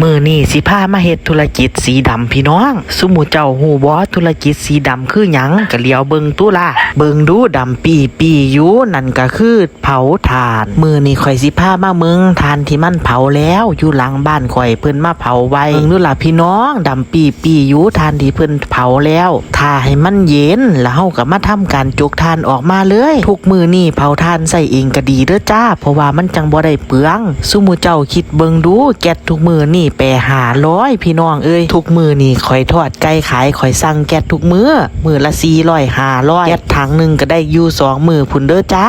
มือนี่สิพามาเฮ็ดธุรกิจสีดำพี่น้องสุมูเจ้าหูบ่ธุรกิจสีดำคือหยังก็เลียวเบิงตุล่ะ เบิงดูดำปีปีอยู่นั่นก็คือเผาถ่าน มือนี่ข่อยสิพามาเมืองทานที่มันเผาแล้วอยู่หลังบ้านข่อยเพิ่นมาเผาไว้เบิงดูล่ะพี่น้องดำปีปีอยู่ทานที่เพิ่นเผาแล้วถ้าให้มันเย็นแล้วเฮาก็มาทำการจุกทานออกมาเลย ทุกมือนี่เผาทานใส่เองก็ดีเด้อจ้า เพราะว่ามันจังบ่ได้เปลืองสุมูเจ้าคิดเบิงดูแก๊สทุกมือนี่แปหาร้อยพี่น้องเอ้ยทุกมือนี่ข่อยทอดไก่ขายข่อยสั่งแก๊สทุกมือมือละสี่ร้อยห้าร้อยแก๊สถังหนึ่งก็ได้อยู่สองมือพุ่นเด้อจ้า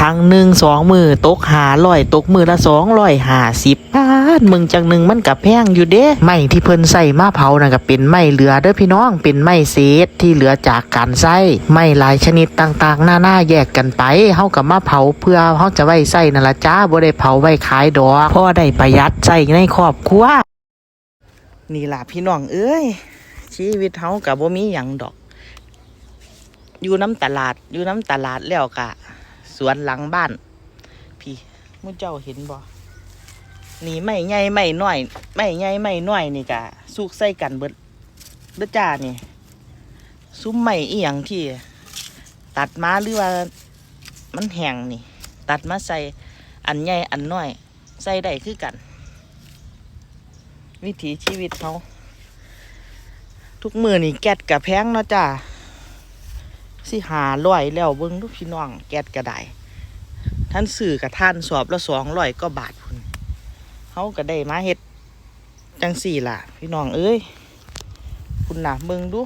ถังหนึ่งสองมือตกหาร้อยตกมือละสองร้อยห้าสิบบาทมึงจังหนึ่งมันกับแพงอยู่เด้ไม้ที่เพิ่นใส่มาเผาน่ะก็เป็นไม้เหลือเด้อพี่น้องเป็นไม้เศษที่เหลือจากการใช้ไม้หลายชนิดต่างๆ หน้าๆแยกกันไปเฮากับมาเผาเพื่อเฮาจะไว้ใส่นั่นละจ้าบ่ได้เผาไว้ขายดอกพราะได้ประหยัดใช้ในครอบครัว นี่ล่ะพี่น้องเอ้ยชีวิตเฮากับบ่มีหยังดอก อยู่น้ำตลาดอยู่น้ำตลาดแล้วกะ สวนหลังบ้าน พี่มุเจ้าเห็นบ่นี่ไม่ใหญ่ไม่น้อยไม่ใหญ่ไม่น้อยนี่กะสุกใส่กันเบิดเด้อจ้านี่ ซุ้มไม่อีหยังที่ ตัดมาหรือว่า มันแห้งนี่ ตัดมาใส่อันใหญ่อันน้อย ใส่ได้คือกัน วิถีชีวิตเขา ทุกมือนี่แก๊สกับแพงเนาะจ้าสิหาร้อยแล้วเบิ้งลูกพี่น้องแก๊สก็ไดท่านสื่อกับท่านสอบละสองร้อยก็บาทพุ่นเขาก็ได้มาเฮ็ดจังสี่ล่ะ พี่น้องเอ้ยคุณน่ะเบิ้งดู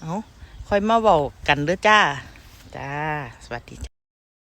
เอาค่อยมาเว้ากันเด้อจ้า จ้า สวัสดี